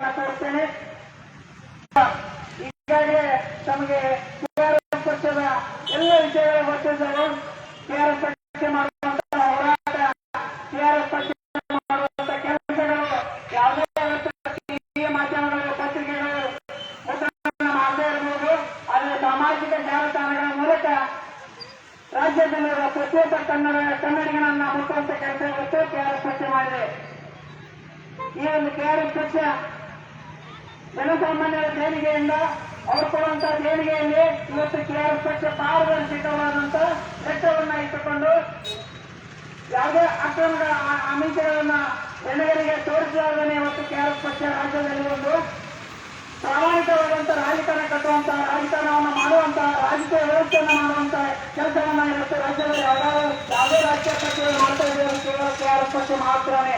ಕೋರ್ತೇನೆ ಈಗಾಗಲೇ ತಮಗೆ ಪಕ್ಷದ ಎಲ್ಲ ವಿಷಯಗಳ ಗೊತ್ತಿದ್ದವು. ಕೆಆರ್ಎಸ್ ಪಕ್ಷ ಮಾಡುವಂತಹ ಹೋರಾಟ ಕೆಆರ್ಎಸ್ ಪಕ್ಷ ಮಾಡುವಂತಹ ಕೆಲಸಗಳು ಯಾವುದೇ ಮಾಧ್ಯಮಗಳು ಪತ್ರಿಕೆಗಳು ಮುದ್ರಣ ಮಾಡದೇ ಇರಬಹುದು. ಆದರೆ ಸಾಮಾಜಿಕ ಜಾಲತಾಣಗಳ ಮೂಲಕ ರಾಜ್ಯದಲ್ಲಿರುವ ಪ್ರತಿಯೊಬ್ಬ ಕನ್ನಡ ಕನ್ನಡಿಗರನ್ನ ಮುಟ್ಟುವಂತ ಕೆಲಸ ಇವತ್ತು ಕೆಆರ್ಎಸ್ ಪಕ್ಷ ಮಾಡಿದೆ. ಈ ಒಂದು ಕೆಆರ್ಎಸ್ ಪಕ್ಷ ಜನಸಾಮಾನ್ಯರ ದೇಣಿಗೆಯಿಂದ ಅವರು ಕೊಡುವಂತಹ ದೇಣಿಗೆಯಲ್ಲಿ ಇವತ್ತು ಕೆಆರ್ಎಸ್ ಪಕ್ಷ ಪಾರದರ್ಶಕವಾದಂತ ಲೆಕ್ಕವನ್ನ ಇಟ್ಟುಕೊಂಡು ಯಾವುದೇ ಅಕ್ರಮದ ಆಮಿಷಗಳನ್ನ ಜನಗಳಿಗೆ ತೋರಿಸಲಾರದೇ ಇವತ್ತು ಕೆಆರ್ಎಸ್ ಪಕ್ಷ ರಾಜ್ಯದಲ್ಲಿ ಒಂದು ಪ್ರಾಮಾಣಿಕವಾದಂತಹ ರಾಜಕಾರಣ ಕಟ್ಟುವಂತಹ ರಾಜಕಾರಣವನ್ನು ಮಾಡುವಂತಹ ರಾಜಕೀಯ ವ್ಯವಸ್ಥೆಯನ್ನು ಮಾಡುವಂತಹ ಕೆಲಸವನ್ನ ಇವತ್ತು ರಾಜ್ಯದಲ್ಲಿ ಯಾವುದೇ ರಾಜಕೀಯ ಪಕ್ಷಗಳು ಮಾಡ್ತಾ ಇದ್ದಾರೆ ಕೇವಲ ಕೆಆರ್ಎಸ್ ಪಕ್ಷ ಮಾತ್ರನೇ.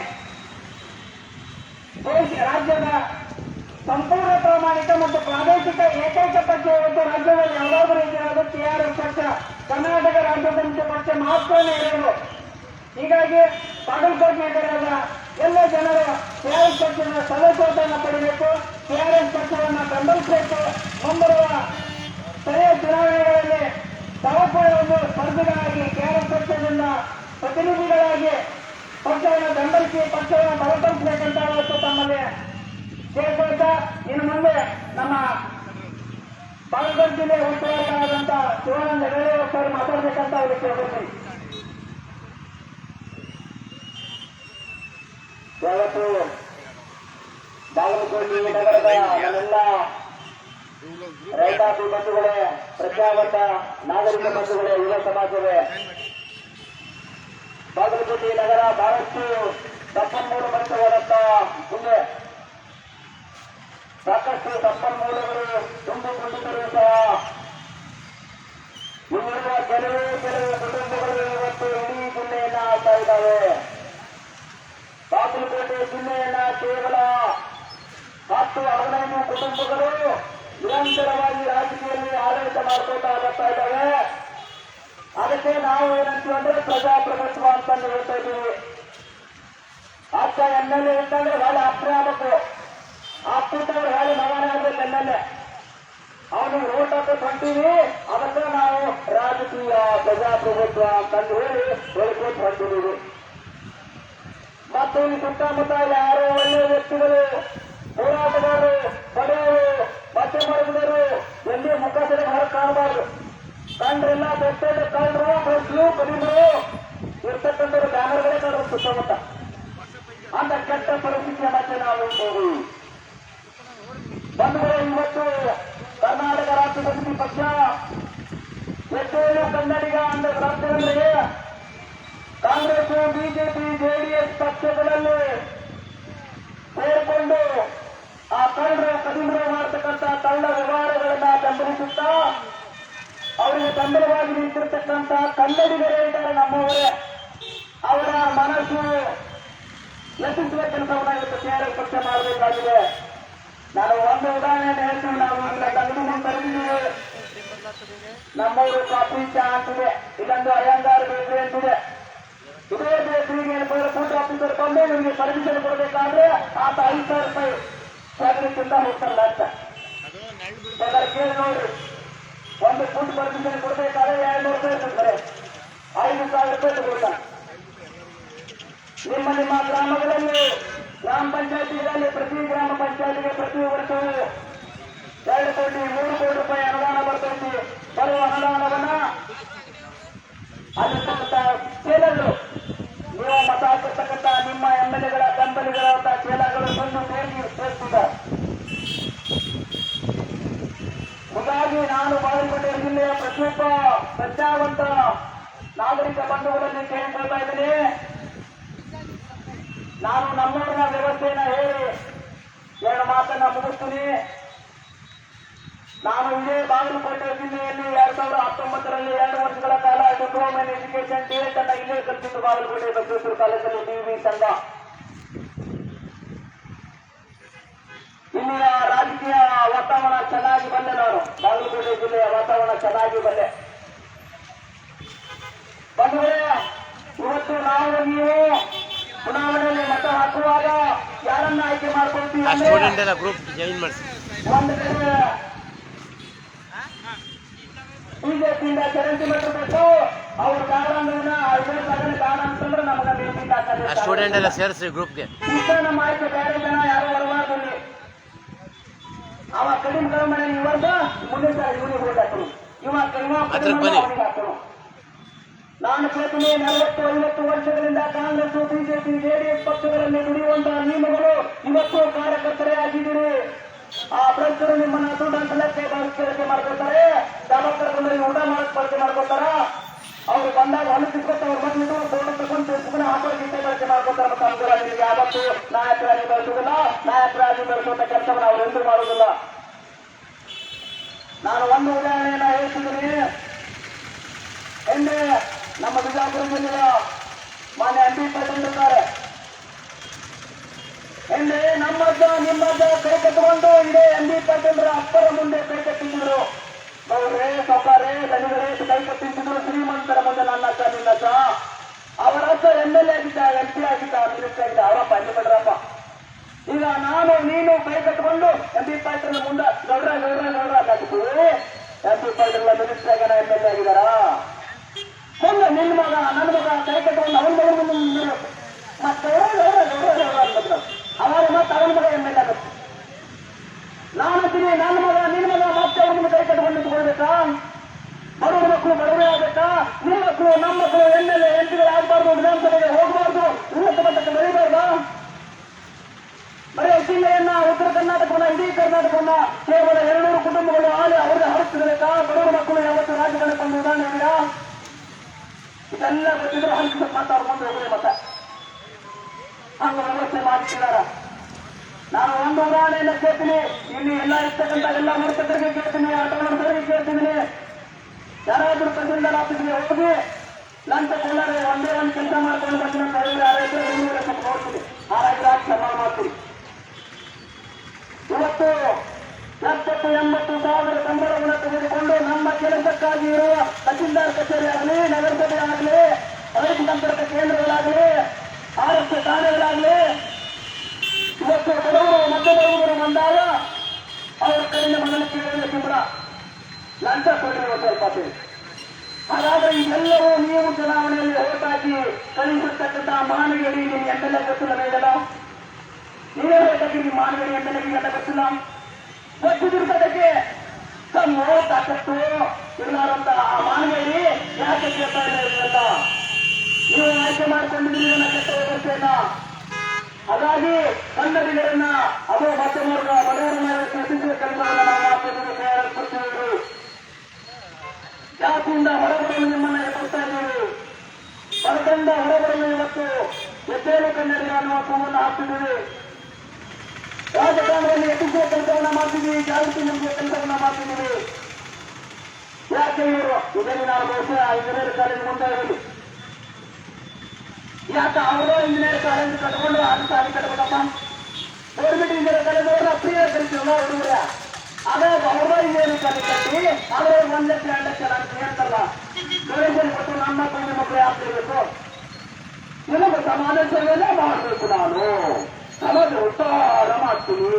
ರಾಜ್ಯದ ಸಂಪೂರ್ಣ ಪ್ರಾಮಾಣಿಕ ಮತ್ತು ಪ್ರಾದೇಶಿಕ ಏಕೈಕ ಪಕ್ಷ ಇವತ್ತು ರಾಜ್ಯದಲ್ಲಿ ಯಾವುದಾದ್ರೂ ರೀತಿಯಾದ ಟಿಆರ್ಎಸ್ ಪಕ್ಷ, ಕರ್ನಾಟಕ ರಾಜ್ಯ ಸಮಿತಿ ಪಕ್ಷ ಮಾತ್ರನೇ ಇರೋದು ಹೀಗಾಗಿ ಬಾಗಲಕೋಟೆ ನಗರದ ಎಲ್ಲ ಜನರು ಕೆಆರ್ಎಸ್ ಪಕ್ಷದ ಸದಸ್ಯತ್ವವನ್ನು ಪಡೆಯಬೇಕು ಟಿಆರ್ಎಸ್ ಪಕ್ಷವನ್ನು ಬೆಂಬಲಿಸಬೇಕು. ಮುಂಬರುವ ಸ್ಥಳೀಯ ಚುನಾವಣೆಗಳಲ್ಲಿ ತಾವು ಕೂಡ ಒಂದು ಸ್ಪರ್ಧಿಗಳಾಗಿ ಕೆಆರ್ಎಸ್ ಪಕ್ಷದಿಂದ ಪ್ರತಿನಿಧಿಗಳಾಗಿ ಪಕ್ಷವನ್ನು ಬೆಂಬಲಿಸಿ ಪಕ್ಷವನ್ನು ಬಲಪಡಿಸಬೇಕಂತ ಇವತ್ತು ತಮ್ಮಲ್ಲಿ ಕೇಳ್ಕೊಳ್ತಾ ಇನ್ನು ಮುಂದೆ ನಮ್ಮ ಬಾಗಲಕೋಟೆ ಜಿಲ್ಲೆ ಉಸ್ತುವಾರಿಯಾದಂತ ಶಿವಾನಂದ ಸರ್ ಮಾತಾಡಬೇಕಂತ ಅವ್ರಿಗೆ ಕೇಳ್ಕೊಳ್ತೀನಿ ಇವತ್ತು ಬಾಗಲಕೋಟೆ ನಗರದ ಎಲ್ಲ ರೈತಾಪಿ ಬಂಧುಗಳೇ ಪ್ರಜಾವಂತ ನಾಗರಿಕ ಬಂಧುಗಳೇ, ಯುವ ಸಮಾಜವೇ, ಬಾಗಲಕೋಟೆ ನಗರ ಬಹಳಷ್ಟು ಸಂಪನ್ಮೂಲ ಮಂತ್ರವಾದಂತಹ ಜಿಲ್ಲೆ ಸಾಕಷ್ಟು ಸಂಪನ್ಮೂಲಗಳು ತುಂಬಿಕೊಂಡಿದ್ದರೂ ಸಹ ಇಲ್ಲಿರುವ ಕೆಲವೇ ಕೆಲವು ಕುಟುಂಬಗಳು ಇವತ್ತು ಇಡೀ ಜಿಲ್ಲೆಯನ್ನ ಆಳ್ತಾ ಇದ್ದಾವೆ. ಬಾಗಲಕೋಟೆ ಜಿಲ್ಲೆಯನ್ನ ಕೇವಲ ಹತ್ತು ಹದಿನೈದು ಕುಟುಂಬಗಳು ನಿರಂತರವಾಗಿ ರಾಜಕೀಯದಲ್ಲಿ ಆಡಳಿತ ಮಾಡ್ಕೋತಾ ಬರ್ತಾ ಇದ್ದಾವೆ. ಅದಕ್ಕೆ ನಾವು ಏನಂತೀವಿ ಅಂದ್ರೆ ಪ್ರಜಾಪ್ರಭುತ್ವ ಅಂತ ಹೇಳ್ತಾ ಇದ್ದೀವಿ. ಅಕ್ಕ ಎಂ ಎಲ್ ಎ ಇತ್ತಂದ್ರೆ ಬಹಳ ಹತ್ತಿರ ಆಗಬೇಕು ಅಪ್ಪುಟ್ಟವ್ರು ಹೇಳಿ ಮಗನೇ ಆಗ್ಬೇಕು ಎಂ ಅವನು ಓಟ್ ಹಾಕಕ್ ಹೊಂಟೀವಿ ಅದಕ್ಕೆ ನಾವು ರಾಜಕೀಯ, ಪ್ರಜಾಪ್ರಭುತ್ವ ಅಂತಂದು ಹೇಳಿ ಹೇಳ್ಕೊತ ಹೊಂಟಿದ್ದೀವಿ ಮತ್ತು ಈ ಸುತ್ತಮುತ್ತ ಯಾರೋ ಒಳ್ಳೆಯ ವ್ಯಕ್ತಿಗಳು, ಹೋರಾಟಗಾರರು ಬಡವರು ಮಧ್ಯಮ ಮಾಡಿದರು ಎಲ್ಲಿ ಮುಖ ಸರಿ ಹೊರಗೆ ಕಾಣಬಾರ್ದು. ಕಂಡ್ರೆಲ್ಲ ಬೆಟ್ಟದ ಕಂಡ್ರು ಬಸ್ಲು ಕಡಿಮರು ಇರ್ತಕ್ಕಂಥವ್ರು ಬ್ಯಾನರ್ಗಳೇ ಕಾಣೋದು ಸುತ್ತಮುತ್ತ. ಅಂತ ಕೆಟ್ಟ ಪರಿಸ್ಥಿತಿಯ ಮತ್ತೆ ನಾವು ಇದ್ದೇವೆ ಬಂಧುಗಳೇ ಇವತ್ತು ಕರ್ನಾಟಕ ರಾಜ್ಯ ಸಮಿತಿ ಪಕ್ಷ ಹೆಚ್ಚೇನು ಕನ್ನಡಿಗ ಅಂದ ರಾಜ್ಯದಲ್ಲಿ ಕಾಂಗ್ರೆಸ್, ಬಿಜೆಪಿ, ಜೆಡಿಎಸ್ ಪಕ್ಷಗಳಲ್ಲಿ ಸೇರಿಕೊಂಡು ಆ ಕಳ್ಳರ ಕಡಿಮೆ ಮಾಡತಕ್ಕಂಥ ಕಳ್ಳ ವ್ಯವಹಾರಗಳನ್ನ ಬೆಂಬಲಿಸುತ್ತಾ ಅವರಿಗೆ ತೊಂದರೆವಾಗಿ ನಿಂತಿರ್ತಕ್ಕಂಥ ಕನ್ನಡಿಗರೇ ಇದ್ದಾರೆ ನಮ್ಮವರೇ. ಅವರ ಮನಸ್ಸು ಲಸಿಸುವ ಕೆಲಸವನ್ನ ಇವತ್ತು ಕೆಆರ್ಎಸ್ ಪಕ್ಷ ಮಾಡಬೇಕಾಗಿದೆ. ನಾನು ಒಂದು ಉದಾಹರಣೆ ಹೇಳ್ತೀನಿ. ನಾವು ಈಗ ತಂಗಡಿನ ಕರೆದಿದ್ದೀವಿ ನಮ್ಮವರು ಕಾಫಿ ಚಾ ಅಂತಿದೆ ಇಲ್ಲೊಂದು ಅಯ್ಯಂಗಾರ್ ಬೇಕ್ರಿ ಅಂತಿದೆ ಇದೇ ಬೇಕ್ರಿಗೆ ಏನಪ್ಪ ಫುಡ್ ಆಫೀಸರ್ ಬಂದು ನಿಮಗೆ ಪರ್ಮಿಷನ್ ಕೊಡಬೇಕಾದ್ರೆ ಆತ ಐದು ಸಾವಿರ ರೂಪಾಯಿ ಸ್ಯಾಲರಿಯಿಂದ ಹೋಗ್ತಾರಲ್ಲ ಅಂತ. ಕೇಳಿ ನೋಡ್ರಿ. ಒಂದು ಫುಡ್ ಪರ್ಮಿಷನ್ ಕೊಡಬೇಕಾದ್ರೆ ಎರಡು ನೂರು ರೂಪಾಯಿ ಇರ್ತಾರೆ ಐದು ಸಾವಿರ ರೂಪಾಯಿ ತಗೊಳ್ತಾರೆ ನಿಮ್ಮ ನಿಮ್ಮ ಗ್ರಾಮಗಳಲ್ಲಿ ಗ್ರಾಮ ಪಂಚಾಯತಿಗಳಲ್ಲಿ ಪ್ರತಿ ಗ್ರಾಮ ಪಂಚಾಯತಿಗೆ ಪ್ರತಿ ವರ್ಷವೂ ಎರಡು ಕೋಟಿ, ಮೂರು ಕೋಟಿ ರೂಪಾಯಿ ಅನುದಾನ ಬರ್ತೈತಿ. ಬರುವ ಅನುದಾನವನ್ನ ಅಲ್ಲಿರ್ತಕ್ಕಂಥ ಚೇಲಗಳು ನೀವು ಮತ ಹಾಕಿರ್ತಕ್ಕಂಥ ನಿಮ್ಮ ಎಂ ಎಲ್ ಎಗಳ ಚೇಲಗಳು ಬಂದು ಸೇರಿ ಸೇರಿಸಿದ್ದಾರೆ ನಾನು ಬಾಗಲಕೋಟೆ ಜಿಲ್ಲೆಯ ಪ್ರತಿಯೊಬ್ಬ ಪ್ರಜ್ಞಾವಂತ ನಾಗರಿಕ ಬಂಧುಗಳಲ್ಲಿ ಕೇಳಿಕೊಳ್ತಾ ಇದ್ದೀನಿ. ನಾನು ನಮ್ಮೂರಿನ ವ್ಯವಸ್ಥೆಯನ್ನ ಹೇಳಿ ಎರಡು ಮಾತನ್ನ ಮುಗಿಸ್ತೀನಿ. ನಾನು ಇದೇ ಬಾಗಲಕೋಟೆ ಜಿಲ್ಲೆಯಲ್ಲಿ ಎರಡ್ ಸಾವಿರದ ಹತ್ತೊಂಬತ್ತರಲ್ಲಿ ಎರಡು ವರ್ಷಗಳ ಕಾಲ ಡಿಪ್ಲೊಮಾ ಇನ್ ಎಜುಕೇಶನ್ ಡಿರೆಕ್ಟ್ ಅನ್ನ ಇಲ್ಲೇ ಕಲಿಸಿದ್ದು ಬಾಗಲಕೋಟೆ ಬಸವೇಶ್ವರ ಕಾಲೇಜಲ್ಲಿ ಡಿವಿ ಸಂಘ. ಇಲ್ಲಿಯ ರಾಜಕೀಯ ವಾತಾವರಣ ಚೆನ್ನಾಗಿ ಬಂದೆ ನಾನು. ಬಾಗಲಕೋಟೆ ಜಿಲ್ಲೆಯ ವಾತಾವರಣ ಚೆನ್ನಾಗಿ ಬಂದೆ. ಬಂದರೆ ಇವತ್ತು ನಾವು ನೀವು ಚುನಾವಣೆಯಲ್ಲಿ ಮತ ಹಾಕುವಾಗ ಯಾರನ್ನ ಆಯ್ಕೆ ಮಾಡ್ಕೊಳ್ತೀವಿ ಸ್ಟೂಡೆಂಟ್ ಎಲ್ಲ ಗ್ರೂಪ್ ಜಾಯಿನ್ ಮಾಡಿಸಿ. ಒಂದು ಕಡೆ ಬಿಜೆಪಿಯಿಂದ ಚರಂತಿ ಮಾಡಬೇಕು ಅವ್ರ ಕಾರಣಗಳನ್ನ ಐದು ಕಾರಣ ಅಂತಂದ್ರೆ ನಮಗ ನಿರ್ಮಿತ ಆ ಸ್ಟೂಡೆಂಟ್ ಎಲ್ಲ ಸೇರಿಸಿ ಗ್ರೂಪ್ಗೆ ಇಷ್ಟ ನಮ್ಮ ಆಯ್ಕೆ ಬೇರೆ ಜನ ಯಾರು ಬರಬಾರ್ದು. ಅವ ಕಡಿಮೆ ಕಡಿಮೆ ಮುಂದೆ ಸಾರಿ ಇವನಿಗೆ ಇವ ಅದ್ರ ಕಡಿಮೆ. ನಾನು ಪ್ರತಿಮೆ ನಲವತ್ತು, ಐವತ್ತು ವರ್ಷಗಳಿಂದ ಕಾಂಗ್ರೆಸ್ ಬಿಜೆಪಿ, ಜೆಡಿಎಸ್ ಪಕ್ಷಗಳಲ್ಲಿ ದುಡಿಯುವಂತಹ ನಿಯಮಗಳು ಇವತ್ತು ಕಾರ್ಯಕರ್ತರೇ ಆಗಿದ್ದೀರಿ. ಆ ಭ್ರಷ್ಟರು ನಿಮ್ಮನ್ನ ದುಡ್ಡು ಅಂತಲಕ್ಕೆ ಬಳಕೆ ಮಾಡ್ಕೊತಾರೆ ಡಾಕ್ಟರ್ಗಳಲ್ಲಿ ಊಟ ಮಾಡಕ್ ಬಳಕೆ ಮಾಡ್ಕೊತಾರ ಅವ್ರು ಬಂದಾಗ ಹೊಲ ತಿಳ್ಕೊತ ಅವ್ರು ಬಂದ್ಬಿಟ್ಟು ಫೋಟೋ ತಗೊಂಡು ಫೇಸ್ಬುಕ್ ಹಾಕೋ ಗೀತೆ ಬಳಕೆ ಮಾಡ್ಕೊತಾರ ಅನುಕೂಲ ನಿಮಗೆ ಯಾವತ್ತು ನಾಯಕರಾಗಿ ಬೆಳೆಸೋದಿಲ್ಲ ನಾಯಕರಾಗಿ ಬೆಳೆಸುವಂತ ಕೆಲಸವನ್ನು ಅವ್ರು ಎಂದೂ ಮಾಡುವುದಿಲ್ಲ. ನಾನು ಒಂದು ಉದಾಹರಣೆಯನ್ನ ಹೇಳ್ತಿದ್ದೀನಿ. ಹಿಂದೆ ನಮ್ಮ ಬಿಜಾಪುರ ಜಿಲ್ಲೆಯ ಮಾನ್ಯ ಎಂ ಪಿ ಪಾಟೀಲ್ ಇರ್ತಾರೆ ಹಿಂದೆ ನಿಮ್ಮಜ್ಜ ಕೈ ಕಟ್ಟಿಕೊಂಡು ಇದೇ ಎಂ ಬಿ ಪಾಟೀಲ್ರ ಅಪ್ಪರ ಮುಂದೆ ಕೈ ಕಟ್ಟಿದ್ರು ರೇ ಸೌಕಾರೆ ದನಿಗಳೇ ಕೈ ಕಟ್ಟಿದ್ರು ಶ್ರೀಮಂತರ ಮುಂದೆ ನನ್ನ ಅಜ್ಜ, ನಿನ್ನ ಅಜ್ಜ. ಅವರ ಅಜ್ಜ ಎಂ ಎಲ್ ಎ ಆಗಿದ್ದ ಎಂ ಪಿ ಆಗಿದ್ದ ಮಿನಿಸ್ಟರ್ ಆಗಿದ್ದ. ಅವರಪ್ಪ ಎಂ ಬಿಡ್ರಪ್ಪ ಈಗ ನಾನು, ನೀನು ಕೈ ಕಟ್ಟಿಕೊಂಡು ಎಂ ಬಿ ಪಾಟೀಲ್ ಮುಂದೆ ಗೌಡ್ರ ಗೌಡ್ರ ಗೌಡ್ರ ಹಾಕಿದ್ವಿ ಎಂ ಪಿ ಪಾಟೀಲ್ ಮಿನಿಸ್ಟರ್ ಆಗ ಎಂ ಎಲ್ ಎ ಆಗಿದಾರಾ ಮುಂದೆ ನಿನ್ನ ಮಗ, ನನ್ನ ಮಗ, ಕೈ ಕಟ್ಟಿಕೊಂಡು ಅವನ ಮಗನ ಮುಂದೆ ನಿಲ್ಲಬೇಕು ಮತ್ತೆ ಅವರ ಮತ್ತೆ ಅವನ ಮಗ ಎಂ ಆಗುತ್ತೆ. ನಾನು ಅಂತೀನಿ, ನನ್ನ ಮಗ, ನಿನ್ನ ಮಗ ಮತ್ತೆ ಅವನ ಮುಂದೆ ಕಟ್ಟಿಕೊಂಡು ನಿಂತ್ಕೊಳ್ಬೇಕಾ? ಬಡವರ ಮಕ್ಕಳು ಬಡವರೇ ಆಗಬೇಕಾ? ನಿಮ್ಮ ಮಕ್ಕಳು, ನಮ್ಮ ಮಕ್ಕಳು ಎಂ ಎಲ್ ಎಂ ಪಿಗಳು ಆಗಬಾರ್ದು ವಿಧಾನಸಭೆಗೆ ಹೋಗಬಾರ್ದು. ಉನ್ನತ ಮಟ್ಟಕ್ಕೆ ಬೆಳಿಬಾರ್ದಾ ಬರೀ ಜಿಲ್ಲೆಯನ್ನ, ಉತ್ತರ ಕರ್ನಾಟಕವನ್ನ, ಇಡೀ ಕರ್ನಾಟಕವನ್ನ ಕೇವಲ ಎರಡ್ನೂರು ಕುಟುಂಬಗಳು ಆಳಿ ಅವರಿಗೆ ಹರಿಸ್ತಿರ್ಬೇಕಾ ಬಡವರ ಮಕ್ಕಳು ಯಾವತ್ತು ರಾಜ್ಯದಲ್ಲಿ ಒಂದು ಉದಾಹರಣೆ ಇದೆಲ್ಲ ಗೊತ್ತಿದ್ರು ಹಂಗೆ ಮಾತಾಡ್ಕೊಂಡು ಹೋಗ್ರಿ ಮತ್ತೆ. ಹಂಗ ವ್ಯವಸ್ಥೆ ಮಾಡ್ತಿದಾರ ನಾನು ಒಂದು ಉದಾಹರಣೆಯನ್ನ ಕೇಳ್ತೀನಿ. ಇಲ್ಲಿ ಎಲ್ಲ ಇರ್ತಕ್ಕಂಥ ಎಲ್ಲ ಮುರುಕರಿಗೆ ಕೇಳ್ತೀನಿ ಆಟೋ ನಡೆಸೋರಿಗೆ ಕೇಳ್ತೀನಿ. ಯಾರಾದ್ರೂ ತಹಸೀಲ್ದಾರ್ ಆಫೀಸ್ಗೆ ಹೋಗಿ ಲಂಚ ಒಂದೇ ಒಂದು ಕೆಲಸ ಮಾಡ್ಕೊಂಡು ಬಂದ ಸ್ವಲ್ಪ ನೋಡ್ತೀನಿ. ಆ ಕ್ಷಮ ಮಾಡ್ತೀನಿ ಇವತ್ತು ಎಪ್ಪತ್ತು ಎಂಬತ್ತು ಸಾವಿರ ಸಂಬಳವನ್ನು ತೆಗೆದುಕೊಂಡು ನಮ್ಮ ಕೆಲಸಕ್ಕಾಗಿ ಇರುವ ತಹಸೀಲ್ದಾರ್ ಕಚೇರಿ ಆಗಲಿ ನಗರಸಭೆ ಆಗಲಿ ರೈತ ಸಂಪರ್ಕ ಕೇಂದ್ರಗಳಾಗಲಿ ಆರೋಗ್ಯ ಠಾಣೆಗಳಾಗಲಿ, ಇವತ್ತು ಕೆಲವರು ಮತ್ತೊಬ್ಬರು ಬಂದಾಗ ಅವರ ಕೈಯಿಂದ ಮನವಿ ಕೇಳಿದ ಸಂಬಳ ಲಂಚ ಕೊಟ್ಟಿರುವ ಸ್ವಲ್ಪ. ಹಾಗಾದ್ರೆ ಇದೆಲ್ಲವೂ ನೀವು ಚುನಾವಣೆಯಲ್ಲಿ ಹೊರತಾಗಿ ಹಾಕಿ ಕಳಿಸಿರ್ತಕ್ಕಂಥ ನಿಮ್ಗೆ ಎಂಟೆಲ್ಲ ಗೊತ್ತಿಲ್ಲ ಬೇಡಲ್ಲ ನೀವೇ ಬೇಕಾಗಿ ನಿಮ್ಮ ಮಾನವೀಯ ಎಂಟೆಲ್ಲ ಎಲ್ಲ ಗೊತ್ತಿಲ್ಲ. ಗೊತ್ತಿದ್ದಿರ್ತದಕ್ಕೆ ತಮ್ಮ ತಾಕತ್ತು ಇರಲಾರಂತ ಆ ಮಾನವೇರಿ ಯಾಕೆ ಕೇಳ್ತಾ ಇಲ್ಲ ಇರಲಿಲ್ಲ ನೀವು ಆಯ್ಕೆ ಮಾಡ್ಕೊಂಡಿದ್ದೀರಿ ನನ್ನ ಕೆಟ್ಟ ವ್ಯವಸ್ಥೆಯನ್ನ ಹಾಗಾಗಿ ಕನ್ನಡಿಗರನ್ನ ಅದು ಮಾಧ್ಯಮವರ್ಗ ಬಡವರನ್ನ ಪ್ರಸಿದ್ಧ ಕೆಲಸವನ್ನ ನಾವು ಮಾಡ್ತಿದ್ದೀವಿ ಜಾತಿಯಿಂದ ಹೊರಬರಲು ನಿಮ್ಮನ್ನ ಎದುರ್ತಾ ಇದ್ದೀವಿ ಹೊರಗಂಡ ಹೊರಬರಲು ಇವತ್ತು ಎದ್ದೇಳು ಕನ್ನಡಿಗ ಅನ್ನುವ ಕೂಗನ್ನು ಹಾಕ್ತಿದ್ದೀವಿ ರಾಜಕಾರಣದಲ್ಲಿ ಎದುರಿಸುವ ಕೆಲಸವನ್ನ ಮಾಡ್ತಿದ್ದೀವಿ. ಜಾಗೃತಿ ನಿಮಗೆ ಕೆಲಸವನ್ನ ಮಾಡ್ತಿದ್ದೀವಿ. ಯಾಕೆ ಇವರು? ಇದನ್ನು ನಾವು ಬಹುಶಃ ಇಂಜಿನಿಯರ್ ಕಾಲೇಜ್ ಮುಂದೆ ಇರಲಿ ಯಾಕೆ ಅವರು ಇಂಜಿನಿಯರ್ ಕಾಲೇಜ್ ಕಟ್ಕೊಂಡು ಸಾಲಿ ಕಟ್ಬೇಕಪ್ಪ? ಗೌರ್ಮೆಂಟ್ ಇಂಜಿನಿಯರ್ ಕಾಲೇಜ್ ಅವರು ಫ್ರೀ ಆಗಿ ಕಲಿತೀವಲ್ಲ ಹುಡುಗರ. ಅದೇ ಅವ್ರ ಇಂಜಿನಿಯರ್ ಕಾಲೇಜ್ ಕಟ್ಟಿ ಅವರು ಒಂದ್ ಲಕ್ಷ, ಎರಡು ಲಕ್ಷ ನಾನು ಹೇಳ್ತಾರಲ್ಲ ಗೌರ್ಮೆಂಟ್ ಕೊಟ್ಟು ನಮ್ಮ ಮಕ್ಕಳು ಮಕ್ಕಳು ಯಾಕೆ ಇರಬೇಕು ನಿಮಗೆ ಸಮಾಜ ಸೇವೆಯಲ್ಲೇ ಮಾಡಬೇಕು ನಾನು. ಸಮಾಜ ಉತ್ತಾರ ಮಾಡ್ತೀನಿ.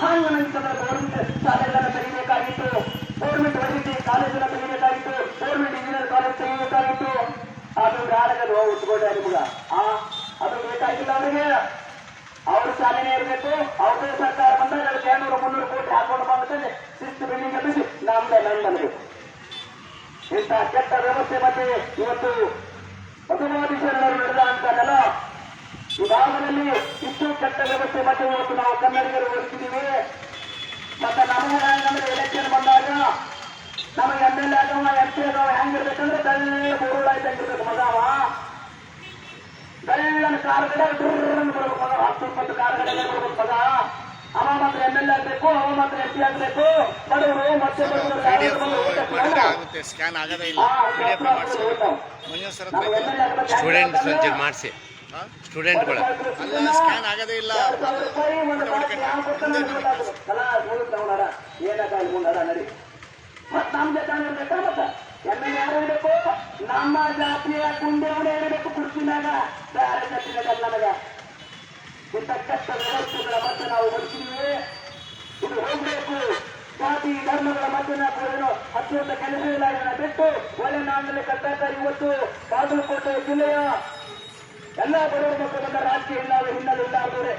ಹಂಗ ನಂತರ ಗೌರ್ಮೆಂಟ್ ಶಾಲೆಗಳನ್ನ ತೆಗಿಬೇಕಾಗಿತ್ತು ಗೌರ್ಮೆಂಟ್ ವೈದ್ಯಕೀಯ ಕಾಲೇಜನ್ನ ತೆಗಿಬೇಕಾಗಿತ್ತು ಗೌರ್ಮೆಂಟ್ ಇಂಜಿನಿಯರ್ ಕಾಲೇಜ್ ತೆಗಿಬೇಕಾಗಿತ್ತು. ಅದು ಯಾರಿಗದು ಉಟ್ಕೊಂಡೆ ಆ, ಅದು ಬೇಕಾಗಿಲ್ಲ ಅವರಿಗೆ. ಅವ್ರ ಶಾಲೆನೇ ಇರಬೇಕು. ಅವ್ರದೇ ಸರ್ಕಾರ ಬಂದಾಗ ಅದಕ್ಕೆ ಏಳ್ನೂರು ಮುನ್ನೂರು ಕೋಟಿ ಹಾಕೊಂಡು ಬಂದ್ರೆ ಶಿಸ್ತು ಬಿಲ್ಡಿಂಗ್ ಕಟ್ಟಿಸಿ ನಮ್ದೆ ನಮ್ದನ್ಬೇಕು ಇಂತಹ ಕೆಟ್ಟ ವ್ಯವಸ್ಥೆ ಮತ್ತೆ ಇವತ್ತು ಬಸವಾದಿ ಶರಣರು ನಡೆದ ಅಂತಾನಲ್ಲ ಈ ಭಾಗದಲ್ಲಿ ಇಷ್ಟು ಕೆಟ್ಟ ವ್ಯವಸ್ಥೆ ಮತ್ತೆ ಇವತ್ತು ನಾವು ಕನ್ನಡಿಗರು ಹೊರಿಸಿದ್ದೀವಿ ಮತ್ತೆ ನಮಗೆ ನಮಗೆ ಎಲೆಕ್ಷನ್ ಬಂದಾಗ ನಮಗೆ ಎಂ ಎಲ್ ಎ ಆಗವ ಎಂ ಪಿ ಆಗವ ಹೆಂಗಿರ್ಬೇಕಂದ್ರೆ ಬೆಳ್ಳ ಬೋರುಳ ಹೆಂಗಿರ್ಬೇಕು ಮಗಾವ ಬೆಳ್ಳನ ಕಾರ್ಗಡೆ ಡ್ರನ್ ಬರ್ಬೇಕು ಮಗ ಹತ್ತು ಇಪ್ಪತ್ತು ಕಾರ್ಗಡೆ ಬರ್ಬೇಕು ಮಗ ಅವ ಮಾತ್ರ ಎಂ ಎಲ್ ಎ ಆಗ್ಬೇಕು ಅವ ಮಾತ್ರ ಎಂ ಪಿ ಆಗ್ಬೇಕು. ಬಡವರು ಮತ್ತೆ ಸ್ಕ್ಯಾನ್ ಆಗದೇ ಇಲ್ಲ. ಸ್ಟೂಡೆಂಟ್ ಯಾರು ಆಗುತ್ತೆ ಸ್ಕ್ಯಾನ್ ಆಗೋದೇ ಇಲ್ಲ ಸ್ಟೂಡೆಂಟ್ಗಳು ಆಗೋದೇ ಇಲ್ಲ ನಮ್ಮ ಜಾತಿಯ ಕುಂಡೆವನೇ ಇರಬೇಕು ಕುರ್ಚಿನಾಗ ಬೇರೆ ಜಾತಿನಾಗ ನನಗ ಇಂಥ ಕಷ್ಟ ವ್ಯವಸ್ಥೆಗಳ ಮಧ್ಯೆ ನಾವು ಬದುಕಿದ್ದೀವಿ ಇದು ಹೋಗ್ಬೇಕು ಜಾತಿ ಧರ್ಮಗಳ ಮಧ್ಯೆ ನಾವು ಅತ್ಯಂತ ಕೆಲಸ ಇಲ್ಲ ಬಿಟ್ಟು ಒಳ್ಳೆ ನಾಡಲ್ಲಿ ಕಟ್ಟಾಕ ಇವತ್ತು ಬಾಗಲಕೋಟೆ ಜಿಲ್ಲೆಯ ಎಲ್ಲಾ ಬಡವರ ಮಕ್ಕಳನ್ನ ರಾಜಕೀಯ ಇಲ್ಲ ಹಿನ್ನೆಲೆ ಇಲ್ಲಾರ್ದವ್ರೆ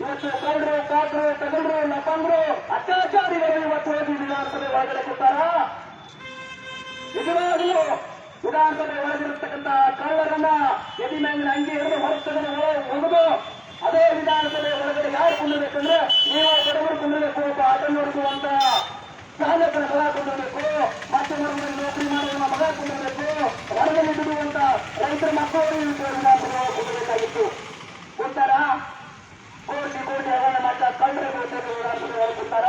ಇವತ್ತು ಕಳ್ಳರು ಕಾಕರು ತಗಲ್ರು ನಪ್ಪಂದ್ರು ಅತ್ಯಾಚಾರಿಗಳು ಇವತ್ತು ಹೋಗಿ ವಿಧಾನಸಭೆ ಒಳಗಡೆ ಕೊಡ್ತಾರ ನಿಜವಾಗಲೂ ವಿಧಾನಸಭೆ ಒಳಗಿರತಕ್ಕಂತ ಕಳ್ಳರನ್ನ ಎದಿ ಮ್ಯಾಂಗಿನ ಅಂಗಿ ಹಿಡಿದು ಹೊರತಗಳ ಒಳಗೆ ಅದೇ ವಿಧಾನಸಭೆ ಒಳಗಡೆ ಯಾರು ಕುಂದಬೇಕಂದ್ರೆ ನೀವು ಬಡವರು ಕುಂದಬೇಕು ಅದನ್ನು ನೋಡಿಸುವಂತ ಚಾಲಕರ ಮಗ ಕುಂದಿರ್ಬೇಕು ಮತ್ತೆ ಮರದಲ್ಲಿ ನೌಕರಿ ಮಾಡುವ ಮಗ ಕುಂದಿರ್ಬೇಕು ಹೊರಗಡೆ ಬಿಡುವಂತ ರೈತರ ಮಕ್ಕಳು ಕೊಡಬೇಕಾಗಿತ್ತು ಉತ್ತರ, ಕೋಟಿ ಕೋಟಿ ಹಗರಣ ಮಾಡ್ತಾ ಕಳ್ಳರು ಕೂತಾರ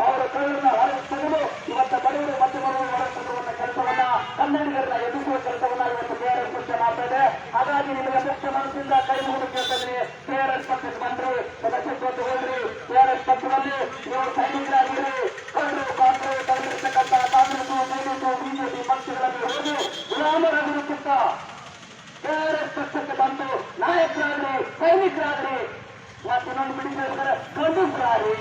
ಅವರ ಕಳ್ಳರನ್ನ ಹೊರಗೆ ತೆಗೆದು ಇವತ್ತ ಬಡವರು ಮತ್ತೆ ಮರಳು ಹೊರಗೆ ಕೆಲಸವನ್ನ, ಕನ್ನಡಿಗರನ್ನ ಎದುರಿಸುವ ಕೆಲಸವನ್ನ ಇವತ್ತು ಕೆಆರ್ಎಸ್ ಮಾಡ್ತಾ ಇದೆ. ಹಾಗಾಗಿ ನಿಮಗೆ ಮುಖ್ಯ ಮನಸ್ಸಿಂದ ಕೈ ಮುಗಿದು ಕೇಳ್ತಾ ಇದ್ದೀನಿ. ಕೆಆರ್ಎಸ್ ಪಕ್ಷಕ್ಕೆ ಬಂದ್ರಿ ಸದಸ್ಯತ್ವ ತಗೊಳ್ರಿ ಕೆಆರ್ಎಸ್ ಪಕ್ಷದಲ್ಲಿ ನೀವು ಸೈನಿಕರಾಗಿರಿ ಕಳ್ಳರು ಕಾಂಗ್ರೆಸ್ ತಗೊಂಡಿರ್ತಕ್ಕಂಥ ಕಾಂಗ್ರೆಸ್ ಜೆಡಿಎಸ್ ಬಿಜೆಪಿ ಪಕ್ಷಗಳಲ್ಲಿ ಹೋಗಿ ಗುಲಾಮರಾಗಿರುತ್ತಿದ್ದ ಕೆಆರ್ಎಸ್ ಪಕ್ಷಕ್ಕೆ ಬಂದು ನಾಯಕರಾಗ್ರಿ ಸೈನಿಕರಾಗ್ರಿ ಮತ್ತೆ ಇನ್ನೊಂದು ಬಿಡಿಸಿದ್ರೆ ಗಂಡುಸರಾಗಿ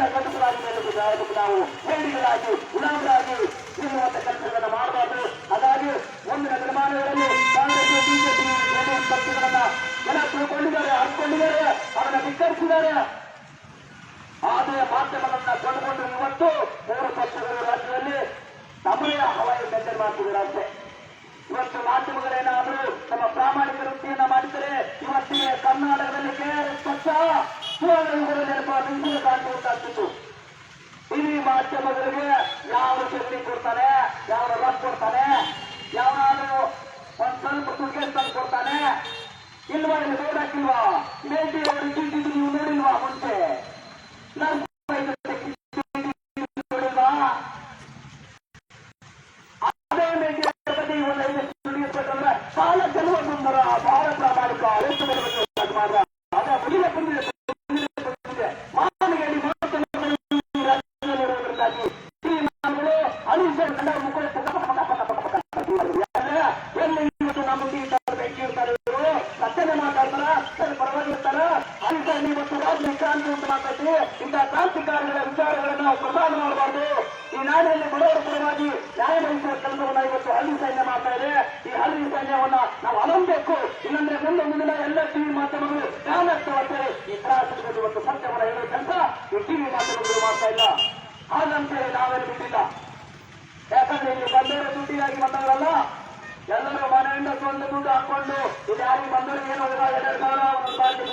ನಾಡಿನ ಗಂಡುಸರಾಗಿ ಮೇಲೆ ನಾವು ಹೇಳಿಗಳಾಗಿ ಗುಲಾಮರಾಗಿ ಇರುವಂತ ಕೆಲಸಗಳನ್ನು ಮಾಡಬಾರ್ದು. ಹಾಗಾಗಿ ಮುಂದಿನ ದಿನಮಾನಗಳಲ್ಲಿ ಕಾಂಗ್ರೆಸ್ ಬಿಜೆಪಿ, ಜೆಡಿಎಸ್ ಪಕ್ಷಗಳನ್ನ ಜನ ತಿಳ್ಕೊಂಡಿದ್ದಾರೆ ಅರ್ಕೊಂಡಿದ್ದಾರೆ ಅವರನ್ನು ಧಿಕ್ಕರಿಸಿದ್ದಾರೆ. ಆದರೆ ಮಾಧ್ಯಮಗಳನ್ನ ಕೊಂಡುಕೊಂಡು ಇವತ್ತು ಮೂರು ಪಕ್ಷಗಳು ರಾಜ್ಯದಲ್ಲಿ ತಮ್ಮದೇ ಹವಾಯಿ ಮೇಂಟೈನ್ ಮಾಡ್ತಿದ್ದಾರಂತೆ ಇವತ್ತು ಮಾಧ್ಯಮಗಳೇನಾದರೂ ತಮ್ಮ ಪ್ರಾಮಾಣಿಕ ವೃತ್ತಿಯನ್ನ ಮಾಡಿದರೆ ಇವತ್ತಿಗೆ ಕರ್ನಾಟಕದಲ್ಲಿ ಕೆಆರ್ಎಸ್ ಪಕ್ಷ ಸುವರ್ಣಯುಗದ ನೆನಪ ನಿಂತು ಇಡೀ ಮಾಧ್ಯಮಗಳಿಗೆ ಯಾವ ಶಕ್ತಿ ಕೊಡ್ತಾನೆ, ಯಾವ ರೊಕ್ಕ ಕೊಡ್ತಾನೆ, ಯಾವನಾದ್ರೂ ಒಂದ್ ಸ್ವಲ್ಪ ಸುಖೇಶ್ ತಂದು ಕೊಡ್ತಾನೆ, ಇಲ್ವಾ ಇಲ್ಲಿ ನೋಡಕ್ಕಿಲ್ವಾ? ಮೇಟಿ ಅವರು ನೀವು ನೋಡಿಲ್ವಾ ಮುಂಚೆ ನಾನು ನೋಡಿಲ್ವಾ ಅದೇ ಮೇಟಿ ಬಗ್ಗೆ ಒಂದು ಐದು ನುಡಿಯಬೇಕಂದ್ರೆ ಸಾಲ ಗೆಲ್ಲುವ ಸುಂದರ ಬಹಳ ಪ್ರಾಮಾಣಿಕ ಎಷ್ಟು ಬರಬೇಕು ಅದು ಮಾತ್ರ ಅದೇ ಮುಗಿದ ಬಂದಿದೆ ಬಂದಿದೆ ಮಾನಗೆ ರಾಜ್ಯದಲ್ಲಿರುವುದರಿಂದಾಗಿ ಶ್ರೀಮಾನ್ಗಳು ಅನುಸರ ಕಂಡ ಮುಖ ಎಲ್ಲಿ ಇವತ್ತು ನಮ್ಮ ಮುಂದೆ ಬೆಂಕಿ ಇರ್ತಾರೆ ಇವರು ಸತ್ಯನೇ ಮಾತಾಡ್ತಾರ ಸರಿ ಪರವಾಗಿರ್ತಾರ ಅನುಸರಣೆ ಇವತ್ತು ರಾಜ್ಯ ಕ್ರಾಂತಿ ಉಂಟು ಮಾಡ್ತೈತಿ ಇಂಥ ಕ್ರಾಂತಿಕಾರಿಗಳ ವಿಚಾರಗಳನ್ನು ನಾವು ಪ್ರಸಾರ ಮಾಡಬಾರ್ದು ಈ ಪರವಾಗಿ ನ್ಯಾಯ ಬಯಸುವ ಕೆಲಸವನ್ನ ಇವತ್ತು ಹಳ್ಳಿ ಸೈನ್ಯ ಮಾಡ್ತಾ ಇದೆ. ಈ ಹಳ್ಳಿ ಸೈನ್ಯವನ್ನ ನಾವು ಅಲಂಬೇಕು. ಇಲ್ಲಂದ್ರೆ ಮುಂದೆ ಮುಂದಿನ ಎಲ್ಲ ಟಿವಿ ಮಾಧ್ಯಮಗಳು ಜ್ಞಾನಕ್ಕೆ ಈ ತ್ರಾಸದಲ್ಲಿ ಇವತ್ತು ಸತ್ಯವನ್ನ ಹೇಳುವ ಕೆಲಸ ಈ ಟಿವಿ ಮಾಧ್ಯಮಗಳು ಮಾಡ್ತಾ ಇಲ್ಲ. ಹಾಗಂತೇಳಿ ನಾವೇನು ಬಿಟ್ಟಿಲ್ಲ. ಯಾಕಂದ್ರೆ ಇಲ್ಲಿ ಬಂದವರು ದುಡ್ಡಿಗಾಗಿ ಬಂದವರಲ್ಲ. ಎಲ್ಲರೂ ಮನೆಯಿಂದ ಸ್ವಂತ ದುಡ್ಡು ಹಾಕೊಂಡು ಇಲ್ಲಿ ಯಾರಿಗೆ ಬಂದವರು ಏನು ಎರಡು ಸಾವಿರ ಒಂದು ಸಾವಿರ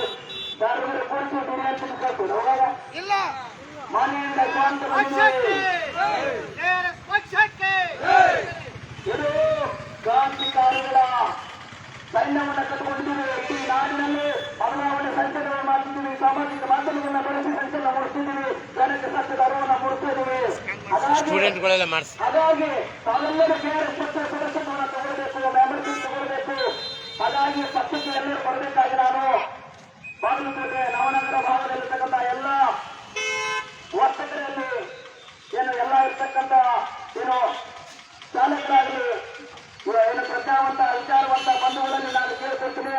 ಯಾರು ಕೊಡಿಸಿ ತಿಳ್ಕೊಳ್ತೀವಿ ಹೋಗಾಗ ಮನೆಯಿಂದ ಸ್ವಂತ ಪಕ್ಷಕ್ಕೆ ಬಂದು ಕೆಆರ್ಎಸ್ ಪಕ್ಷಕ್ಕೆ ಇದು ಕ್ರಾಂತಿಕಾರಿಗಳ ಸೈನ್ಯವನ್ನು ಕಟ್ಟಿಕೊಂಡಿದ್ದೀವಿ ಇಡೀ ನಾಡಿನಲ್ಲಿ ಬದಲಾವಣೆ ಸಂಚಲನ ಮಾಡ್ತಿದ್ದೀವಿ ಸಾಮಾಜಿಕ ಮಾಧ್ಯಮಗಳನ್ನ ಬಳಸಿ ಸಂಚಲನ ಮೂಡಿಸ್ತಿದ್ದೀವಿ ಜನಕ್ಕೆ ಸತ್ಯದ ಅರಿವನ್ನು ಮೂಡಿಸ್ತಾ ಇದ್ದೀವಿ ಹಾಗಾಗಿ ತಾವೆಲ್ಲರೂ ಕೆಆರ್ಎಸ್ ಪಕ್ಷ ಸದಸ್ಯತ್ವವನ್ನು ತಗೊಳ್ಬೇಕು ಮೆಂಬರ್ಶಿಪ್ ತಗೊಳ್ಬೇಕು. ಹಾಗಾಗಿ ಪಕ್ಷಕ್ಕೆ ಎಲ್ಲರೂ ಬರಬೇಕಾಗಿ ನಾನು ಬಾಗಲಕೋಟೆ ನವನಗರ ಭಾಗದಲ್ಲಿರ್ತಕ್ಕಂಥ ಎಲ್ಲ ವರ್ತಕರಲ್ಲಿ ಏನು ಎಲ್ಲ ಇರ್ತಕ್ಕಂಥ ಏನು ಚಾಲಕರಾಗಲಿ ಇವ ಏನು ಪ್ರಜ್ಞಾವಂತ ವಿಚಾರವಂತ ಬಂಧುಗಳಲ್ಲಿ ನಾನು ಕೇಳ್ಕೊಳ್ತೀನಿ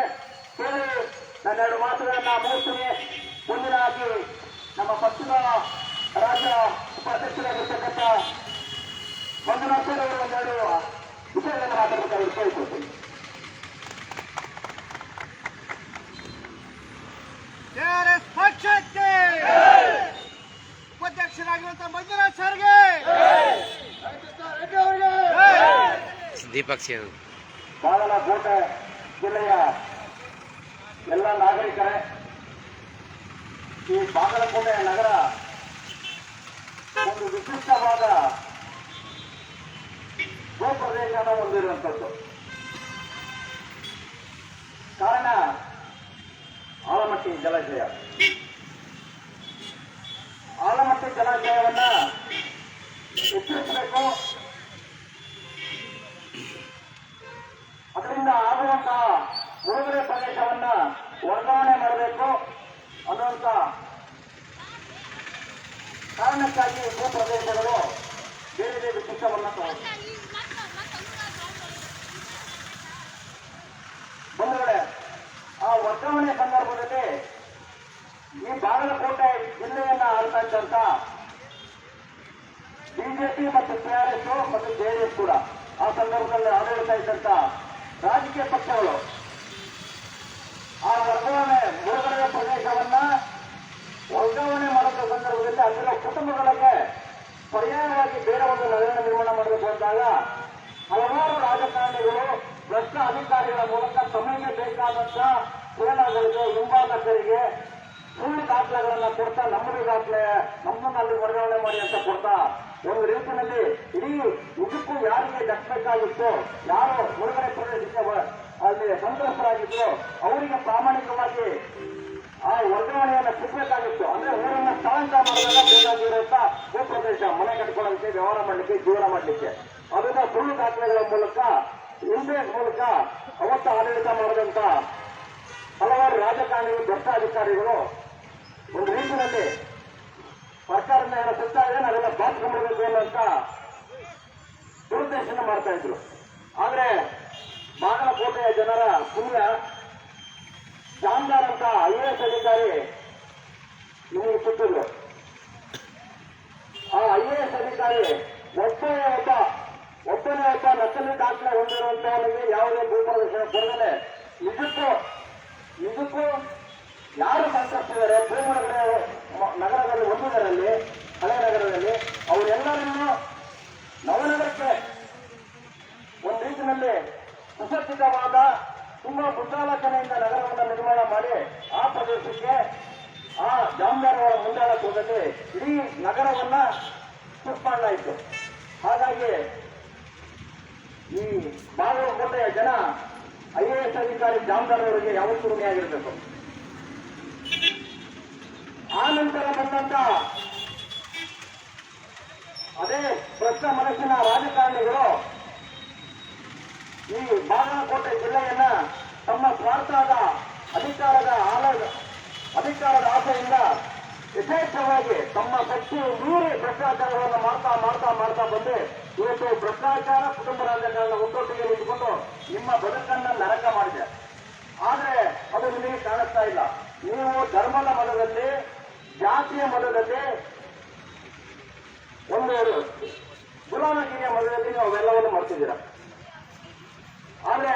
ಕೇಳಿ ನನ್ನೆರಡು ಮಾತುಗಳನ್ನ ಮುಗಿಸ್ತೀನಿ ಮುಂದಿನಾಗಿ ನಮ್ಮ ಪಕ್ಷದ ರಾಜ್ಯ ಉಪಾಧ್ಯಕ್ಷರಾಗಿರ್ತಕ್ಕಂಥ ಮಂಜುನಾಥ್ ಅವರು ಒಂದೆರಡು ವಿಷಯಗಳನ್ನು ಮಾತಾಡಬೇಕಾಗಿ ಕೇಳ್ಕೊಳ್ತೀನಿ ಕೆಆರ್ಎಸ್ ಪಕ್ಷಕ್ಕೆ ಉಪಾಧ್ಯಕ್ಷರಾಗಿರುವಂತ ಮಂಜುನಾಥ್ ಸರ್ಗೆ ರೆಡ್ಡಿ ಅವರಿಗೆ ಸಿಂಗ್ ಬಾಗಲಕೋಟೆ ಜಿಲ್ಲೆಯ ಎಲ್ಲ ನಾಗರಿಕರೇ, ಈ ಬಾಗಲಕೋಟೆ ನಗರ ಒಂದು ವಿಶಿಷ್ಟವಾದ ಭೂಪ್ರದೇಶನ ಹೊಂದಿರುವಂಥದ್ದು. ಕಾರಣ, ಆಲಮಟ್ಟಿ ಜಲಾಶಯ. ಆಲಮಟ್ಟಿ ಜಲಾಶಯವನ್ನ ಹೆಚ್ಚಿಸಬೇಕು ಅದರಿಂದ ಆಗುವಂತಹ ಮುಳುಗಡೆ ಪ್ರದೇಶವನ್ನ ವರ್ಗಾವಣೆ ಮಾಡಬೇಕು ಅನ್ನುವಂತ ಕಾರಣಕ್ಕಾಗಿ ಭೂ ಪ್ರದೇಶಗಳು ಬೇರೆ ಬೇರೆ ಚಿತ್ರವನ್ನ ತಗೊಂಡು ಬಂಧುಗಳೇ, ಆ ವರ್ಗಾವಣೆ ಸಂದರ್ಭದಲ್ಲಿ ಈ ಬಾಗಲಕೋಟೆ ಜಿಲ್ಲೆಯನ್ನ ಆಳ್ತಾ ಬಿಜೆಪಿ ಮತ್ತು ಟಿಆರ್ಎಸ್ ಮತ್ತು ಜೆಡಿಎಸ್ ಕೂಡ ಆ ಸಂದರ್ಭದಲ್ಲಿ ಆಡಳಿತ ಇದ್ದಂತ ರಾಜಕೀಯ ಪಕ್ಷಗಳು ಆ ವರ್ಗಾವಣೆ ಮುಳುಗಡೆಯ ಪ್ರದೇಶವನ್ನ ವರ್ಗಾವಣೆ ಮಾಡುವ ಸಂದರ್ಭದಲ್ಲಿ ಅಲ್ಲಿನ ಕುಟುಂಬಗಳಿಗೆ ಪರ್ಯಾಯವಾಗಿ ಬೇರೆ ಒಂದು ನಗರ ನಿರ್ಮಾಣ ಮಾಡಬೇಕು ಅಂದಾಗ ಹಲವಾರು ರಾಜಕಾರಣಿಗಳು, ಭ್ರಷ್ಟ ಅಧಿಕಾರಿಗಳ ಮೂಲಕ ತಮಗೆ ಬೇಕಾದಂತ ಸೇನಾಗಳಿಗೆ ಹಿಂಬಾಲಕರಿಗೆ ಸುಳ್ಳು ದಾಖಲೆಗಳನ್ನ ಕೊಡ್ತಾ, ನಮ್ಮದು ದಾಖಲೆ, ನಮ್ಮನ್ನ ಅಲ್ಲಿ ವರ್ಗಾವಣೆ ಮಾಡಿ ಅಂತ ಕೊಡ್ತಾ, ಒಂದು ರೀತಿಯಲ್ಲಿ ಇಡೀ ಇದಕ್ಕೂ ಯಾರಿಗೆ ದಕ್ಕಬೇಕಾಗಿತ್ತು ಯಾರು ಮುಳುಗಡೆ ಪ್ರದೇಶಕ್ಕೆ ಅಲ್ಲಿ ಸಂತ್ರಸ್ತರಾಗಿದ್ರು ಅವರಿಗೆ ಪ್ರಾಮಾಣಿಕವಾಗಿ ಆ ವರ್ಗಾವಣೆಯನ್ನ ಸಿಗ್ಬೇಕಾಗಿತ್ತು ಅಂದ್ರೆ ಊರನ್ನ ಸ್ಥಳಾಂತರ ಮಾಡಿದಾಗ ಬೇಕಾಗಿರುವಂತ ಭೂಪ್ರದೇಶ, ಮನೆ ಕಟ್ಕೊಳ್ಳೋದಕ್ಕೆ, ವ್ಯವಹಾರ ಮಾಡಲಿಕ್ಕೆ, ಜೀವನ ಮಾಡಲಿಕ್ಕೆ. ಅದನ್ನ ಸುಳ್ಳು ದಾಖಲೆಗಳ ಮೂಲಕ ಇಂಗ್ಲೇಷ್ ಮೂಲಕ ಅವತ್ತು ಆಡಳಿತ ಮಾಡಿದಂತ ಹಲವಾರು ರಾಜಕಾರಣಿಗಳು ಭ್ರಷ್ಟ ಅಧಿಕಾರಿಗಳು ಒಂದು ರೀತಿಯಲ್ಲಿ ಸರ್ಕಾರದಿಂದ ಏನೋ ಸುತ್ತಾ ಇದೆ, ನಾವೆಲ್ಲ ಬಾಚಿಕೊಂಡ್ಬಿಡ್ಬೇಕು ಅನ್ನೋಂತ ದುರುದ್ದೇಶನ ಮಾಡ್ತಾ ಇದ್ರು. ಆದ್ರೆ ಬಾಗಲಕೋಟೆಯ ಜನರ ಪುಣ್ಯ ಜಾಮದಾರ್ ಅಂತ ಐ ಎ ಎಸ್ ಅಧಿಕಾರಿ ನಿಮಗೆ ಸಿಕ್ಕಿದ್ರು ಆ ಐ ಎ ಎಸ್ ಅಧಿಕಾರಿ ಒಬ್ಬನೇ ಒಬ್ಬ ಒಬ್ಬನೇ ಒಬ್ಬ ನಕಲಿ ದಾಖಲೆ ಹೊಂದಿರುವಂತವನಿಗೆ ಯಾವುದೇ ಭೂಪ್ರದರ್ಶನ ಕೊಡದಲೆ ನಿಜಕ್ಕೂ ನಿಜಕ್ಕೂ ಯಾರು ಸಂತ್ರಸ್ತಿದ್ದಾರೆ ಭೂಮನಗರ ನಗರದಲ್ಲಿ ಒಂದರಲ್ಲಿ ಹಳೆ ನಗರದಲ್ಲಿ ಅವರೆಲ್ಲರನ್ನು ನವನಗರಕ್ಕೆ ಒಂದು ರೀತಿಯಲ್ಲಿ ಸುಸಜ್ಜಿತವಾದ ತುಂಬಾ ಮುಂದಾಲೋಚನೆಯಿಂದ ನಗರವನ್ನು ನಿರ್ಮಾಣ ಮಾಡಿ ಆ ಪ್ರದೇಶಕ್ಕೆ ಆ ಜಾಮದಾರರ ಮುಂದಾಳತ್ವದಲ್ಲಿ ಇಡೀ ನಗರವನ್ನ ಮಾಡಲಾಯಿತು ಹಾಗಾಗಿ ಈ ಬಾಗಲಕೋಟೆಯ ಜನ ಐ ಎ ಎಸ್ ಅಧಿಕಾರಿ ಜಾಮದಾರವರಿಗೆ ಯಾವತ್ತೂ ಋಣಿಯಾಗಿರಬೇಕು ಆ ನಂತರ ಬಂದಂತ ಅದೇ ಪ್ರಶ್ನೆ ಮನಸ್ಸಿನ ರಾಜಕಾರಣಿಗಳು ಈ ಬಾಗಲಕೋಟೆ ಜಿಲ್ಲೆಯನ್ನ ತಮ್ಮ ಸ್ವಾರ್ಥದ ಅಧಿಕಾರದ ಆಲ ಅಧಿಕಾರದ ಆಸೆಯಿಂದ ಯಥೇಚ್ಛವಾಗಿ ತಮ್ಮ ಶಕ್ತಿ ಮೀರಿ ಭ್ರಷ್ಟಾಚಾರಗಳನ್ನು ಮಾಡ್ತಾ ಮಾಡ್ತಾ ಮಾಡ್ತಾ ಬಂದು ಇವತ್ತು ಭ್ರಷ್ಟಾಚಾರ ಕುಟುಂಬ ರಾಜ್ಯಗಳನ್ನ ಒಟ್ಟೊಟ್ಟಿಗೆ ನಿಂತುಕೊಂಡು ನಿಮ್ಮ ಬದುಕನ್ನ ನರಕ ಮಾಡಿದೆ. ಆದ್ರೆ ಅದು ನಿಮಗೆ ಕಾಣಿಸ್ತಾ ಇಲ್ಲ. ನೀವು ಧರ್ಮದ ಮಠದಲ್ಲಿ ಜಾತಿಯ ಮಠದಲ್ಲಿ ಒಂದು, ಗುಲಾಮಗಿರಿಯ ಮದದಲ್ಲಿ ನೀವು ಅವೆಲ್ಲವನ್ನು ಮಾಡ್ತಿದ್ದೀರಾ? ಆದ್ರೆ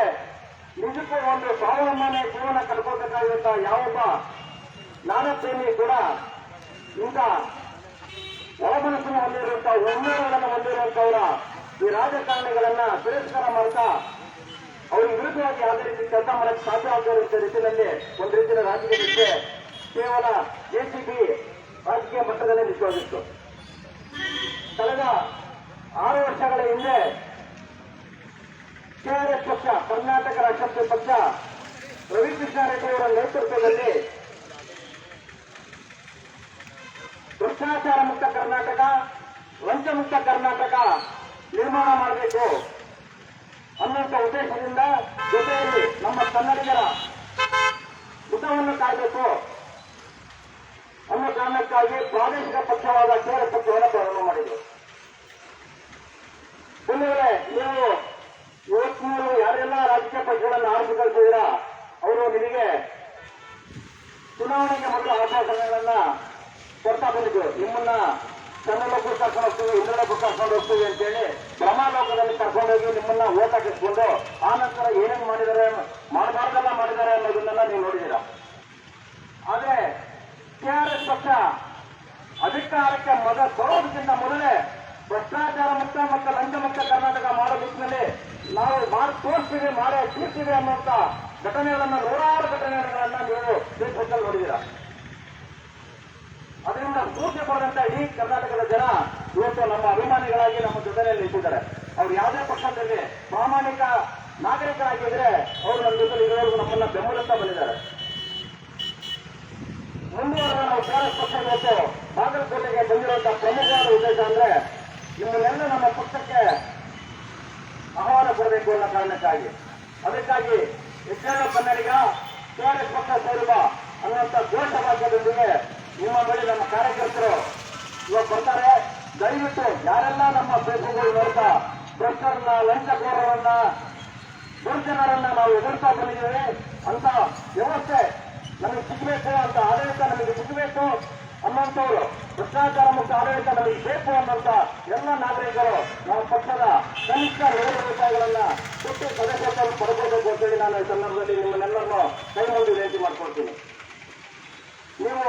ನಿಜಕ್ಕೂ ಒಂದು ಸ್ವಾವಲಂಬನೆ ಜೀವನ ಕಲ್ಕೋಬೇಕಾಗಿರುವಂತಹ ಯಾವೊಬ್ಬ ನಾನಪ್ರೇಮಿ ಕೂಡ ಇಂಥ ಒಳಮನಸ್ಸನ್ನು ಹೊಂದಿರುವಂತಹ ಒಮ್ಮೆಗಳನ್ನು ಹೊಂದಿರುವಂತವರ ಈ ರಾಜಕಾರಣಿಗಳನ್ನ ತಿರಸ್ಕಾರ ಮಾಡ್ತಾ ಅವರ ವಿರುದ್ಧವಾಗಿ ಯಾವುದೇ ರೀತಿ ಕೆಲಸ ಮಾಡಕ್ಕೆ ಸಾಧ್ಯ ಆಗದ ರೀತಿಯಲ್ಲಿ ಒಂದು ರೀತಿಯ ರಾಜಕೀಯಕ್ಕೆ ಕೇವಲ ಎಸಿಬಿ ರಾಜಕೀಯ ಮಟ್ಟದಲ್ಲೇ ನಿಜವಾಗಿತ್ತು ಕಳೆದ ಆರು ವರ್ಷಗಳ ಹಿಂದೆ ಕೆಆರ್ಎಸ್ ಪಕ್ಷ, ಕರ್ನಾಟಕ ರಾಷ್ಟ್ರ ಪಕ್ಷ, ರವಿಕೃಷ್ಣ ರೆಡ್ಡಿ ಅವರ ನೇತೃತ್ವದಲ್ಲಿ ಭ್ರಷ್ಟಾಚಾರ ಮುಕ್ತ ಕರ್ನಾಟಕ ಲಂಚ ಮುಕ್ತ ಕರ್ನಾಟಕ ನಿರ್ಮಾಣ ಮಾಡಬೇಕು ಅನ್ನುವಂಥ ಉದ್ದೇಶದಿಂದ ಜೊತೆಯಲ್ಲಿ ನಮ್ಮ ಕನ್ನಡಿಗರ ಹಿತವನ್ನು ಕಾಯಬೇಕು ಅನ್ನೋ ಕಾರಣಕ್ಕಾಗಿ ಪ್ರಾದೇಶಿಕ ಪಕ್ಷವಾದ ಕೇರಳ ಪಕ್ಷವನ್ನು ಪ್ರಾರಂಭ ಮಾಡಿದೆ ನೀವು ಇವತ್ತು ನೀವು ಯಾರೆಲ್ಲ ರಾಜಕೀಯ ಪಕ್ಷಗಳನ್ನು ಆರಿಸಿ ಕಳಿಸಿದ್ದೀರಾ ಅವರು ನಿಮಗೆ ಚುನಾವಣೆಗೆ ಮೊದಲು ಆಶ್ವಾಸನೆಗಳನ್ನ ಕೊಡ್ತಾ ಬಂದಿದ್ರು. ನಿಮ್ಮನ್ನ ಕನ್ನಡಕ್ಕೂ ಕರ್ಕೊಂಡು ಹೋಗ್ತೀವಿ ಇಂದ್ರಕ್ಕೂ ಕರ್ಕೊಂಡು ಹೋಗ್ತೀವಿ ಅಂತೇಳಿ ಭ್ರಮಾಲೋಕದಲ್ಲಿ ಕರ್ಕೊಂಡೋಗಿ ನಿಮ್ಮನ್ನ ಓಟ್ ಹಾಕಿಸ್ಕೊಂಡು ಆ ನಂತರ ಏನೇನು ಮಾಡಿದ್ದಾರೆ ಮಾಡಬಾರ್ದೆಲ್ಲ ಮಾಡಿದ್ದಾರೆ ಅನ್ನೋದನ್ನೆಲ್ಲ ನೀವು ನೋಡಿದ್ದೀರಾ? ಆದ್ರೆ ಟಿಆರ್ಎಸ್ ಪಕ್ಷ ಅಧಿಕಾರಕ್ಕೆ ಮೊದಲು ಬರೋದಕ್ಕಿಂತ ಮೊದಲೇ ಭ್ರಷ್ಟಾಚಾರ ಮುಕ್ತ ಮತ್ತು ಲಂಚ ಮುಕ್ತ ಕರ್ನಾಟಕ ಮಾಡೋ ನಿಟ್ಟಿನಲ್ಲಿ ನಾವು ಮಾಡಿ ತೋರಿಸ್ತೀವಿ ಮಾಡೇ ತೀರ್ತೀವಿ ಅನ್ನುವಂತ ಘಟನೆಗಳನ್ನ, ನೂರಾರು ಘಟನೆಗಳನ್ನ ನೀವು ಫೇಸ್ಬುಕ್ ನೋಡಿದ್ದೀರಾ? ಅದರಿಂದ ಸ್ಫೂರ್ತಿ ಪಡೆದಂತ ಇಡೀ ಕರ್ನಾಟಕದ ಜನ ಇವತ್ತು ನಮ್ಮ ಅಭಿಮಾನಿಗಳಾಗಿ ನಮ್ಮ ಜೊತೆಯಲ್ಲಿ ನಿಂತಿದ್ದಾರೆ. ಅವ್ರು ಯಾವುದೇ ಪಕ್ಷದಲ್ಲಿ ಪ್ರಾಮಾಣಿಕ ನಾಗರಿಕರಾಗಿದ್ರೆ ಅವರು ನಮ್ಮ ಜೊತೆ ಇರೋರು ನಮ್ಮನ್ನ ಬೆಂಬಲಿಸ್ತಾ ಬಂದಿದ್ದಾರೆ. ಮುಂದುವರೆದ ನಾವು ಕಾಂಗ್ರೆಸ್ ಪಕ್ಷ ಇವತ್ತು ಬಾಗಲಕೋಟೆಗೆ ಬಂದಿರುವಂತಹ ಪ್ರಮುಖವಾದ ಉದ್ದೇಶ ಅಂದ್ರೆ ನಿಮ್ಮನ್ನೆಲ್ಲ ನಮ್ಮ ಪಕ್ಷಕ್ಕೆ ಆಹ್ವಾನ ಕೊಡಬೇಕು ಅನ್ನೋ ಕಾರಣಕ್ಕಾಗಿ. ಅದಕ್ಕಾಗಿ ಹೆಚ್ಚಿನ ಕನ್ನಡಿಗ ಕಾಂಗ್ರೆಸ್ ಪಕ್ಷ ಸೇರುವ ಅನ್ನುವಂಥ ಘೋಷವಾಕ್ಯದೊಂದಿಗೆ ನಿಮ್ಮ ಬಳಿ ನಮ್ಮ ಕಾರ್ಯಕರ್ತರು ಇವಾಗ ಬರ್ತಾರೆ. ದಯವಿಟ್ಟು ಯಾರೆಲ್ಲ ನಮ್ಮ ಫೇಸ್ಬುಕ್ ನೋಡ್ತಾ ಭ್ರಷ್ಟರನ್ನ ಲಂಚಕೋರರನ್ನ ದುರ್ಜನರನ್ನ ನಾವು ಎದುರ್ತಾ ಬಂದಿದ್ದೇವೆ, ಅಂತ ವ್ಯವಸ್ಥೆ ನಮಗೆ ಸಿಗಬೇಕು ಅಂತ ಆಡಳಿತ ನಮಗೆ ಸಿಗಬೇಕು ಅನ್ನೋಂಥವ್ರು ಭ್ರಷ್ಟಾಚಾರ ಮುಕ್ತ ಆಡಳಿತ ನಮಗೆ ಬೇಕು ಅನ್ನುವಂತ ಎಲ್ಲ ನಾಗರಿಕರು ನಮ್ಮ ಪಕ್ಷದ ಕನಿಷ್ಠ ನೂರು ರೂಪಾಯಿಗಳನ್ನ ಕೊಟ್ಟು ಸದಸ್ಯತ್ವವನ್ನು ಪಡ್ಕೋಬೇಕು ಅಂತೇಳಿ ನಾನು ಈ ಸಂದರ್ಭದಲ್ಲಿ ನಿಮ್ಮನ್ನೆಲ್ಲರನ್ನು ಕೈ ಮುಗಿದು ವಿನಂತಿ ಮಾಡ್ಕೊಳ್ತೀನಿ. ನೀವು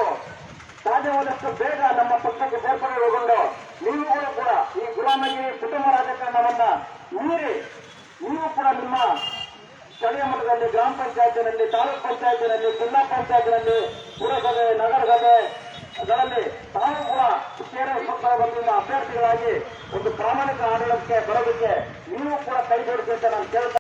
ಸಾಧ್ಯವಾದಷ್ಟು ಬೇಗ ನಮ್ಮ ಪಕ್ಷಕ್ಕೆ ಸೇರ್ಪಡೆಗೊಂಡು ನೀವುಗಳು ಕೂಡ ಈ ಗುಲಾಮಗಿರಿ ಕುಟುಂಬ ರಾಜಕಾರಣವನ್ನ ಮೀರಿ ನೀವು ಕೂಡ ನಿಮ್ಮ ಸ್ಥಳೀಯ ಮಟ್ಟದಲ್ಲಿ ಗ್ರಾಮ ಪಂಚಾಯತಿನಲ್ಲಿ ತಾಲೂಕ್ ಪಂಚಾಯತಿನಲ್ಲಿ ಜಿಲ್ಲಾ ಪಂಚಾಯತಿನಲ್ಲಿ ಪುರಸಭೆ ನಗರಸಭೆಗಳಲ್ಲಿ ತಾವು ಕೂಡ ಸುತ್ತಲ ವತಿಯಿಂದ ಅಭ್ಯರ್ಥಿಗಳಾಗಿ ಒಂದು ಪ್ರಾಮಾಣಿಕ ಆಡಳಿತಕ್ಕೆ ಬರೋದಕ್ಕೆ ನೀವು ಕೂಡ ಕೈ ಜೋಡಿಸಿ ಅಂತ ನಾನು ಕೇಳ್ತಾ